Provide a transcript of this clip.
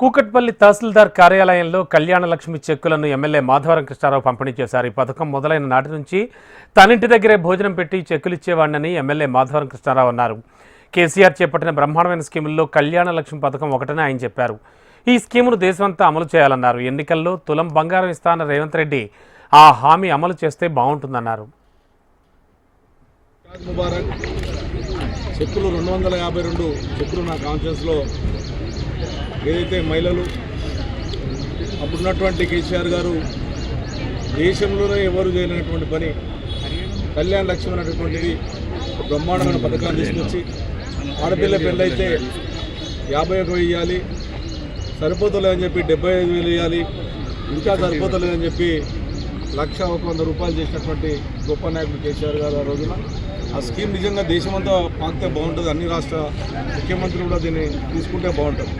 కూకట్పల్లి తహసీల్దార్ కార్యాలయంలో కళ్యాణ లక్ష్మి చెక్కులను ఎమ్మెల్యే మాధవరం కృష్ణారావు పంపిణీ చేశారు. ఈ పథకం మొదలైన నాటి నుంచి తనింటి దగ్గరే భోజనం పెట్టి చెక్కులు ఇచ్చేవాడినని ఎమ్మెల్యే మాధవరం కృష్ణారావు అన్నారు. కేసీఆర్ చేపట్టిన బ్రహ్మాండమైన స్కీముల్లో కళ్యాణ లక్ష్మి పథకం ఒకటని ఆయన చెప్పారు. ఈ స్కీమును దేశమంతా అమలు చేయాలన్నారు. ఎన్నికల్లో తులం బంగారం ఇస్తాన్న రేవంత్ రెడ్డి ఆ హామీ అమలు చేస్తే బాగుంటుందన్నారు. చెక్కులు రెండు వందల యాభై రెండు చెక్కులు నా కాన్షియస్లో ఏదైతే మహిళలు అప్పుడున్నటువంటి కేసీఆర్ గారు దేశంలోనే ఎవరు చేయలేనటువంటి పని కళ్యాణ్ లక్ష్యం అనేటువంటిది బ్రహ్మాండమైన పథకాన్ని తీసుకొచ్చి ఆడపిల్ల పెళ్ళైతే యాభై ఒక వెయ్యాలి సరిపోతలేదని చెప్పి డెబ్బై ఐదు వేలు ఇవ్వాలి ఇంకా సరిపోతలేదని చెప్పి లక్ష ఒక వంద రూపాయలు చేసినటువంటి గొప్ప నాయకుడు కేసీఆర్ గారు ఆ రోజున. ఆ స్కీమ్ నిజంగా దేశమంతా పాకితే బాగుంటుంది అన్ని రాష్ట్ర ముఖ్యమంత్రులు కూడా దీన్ని తీసుకుంటే బాగుంటుంది.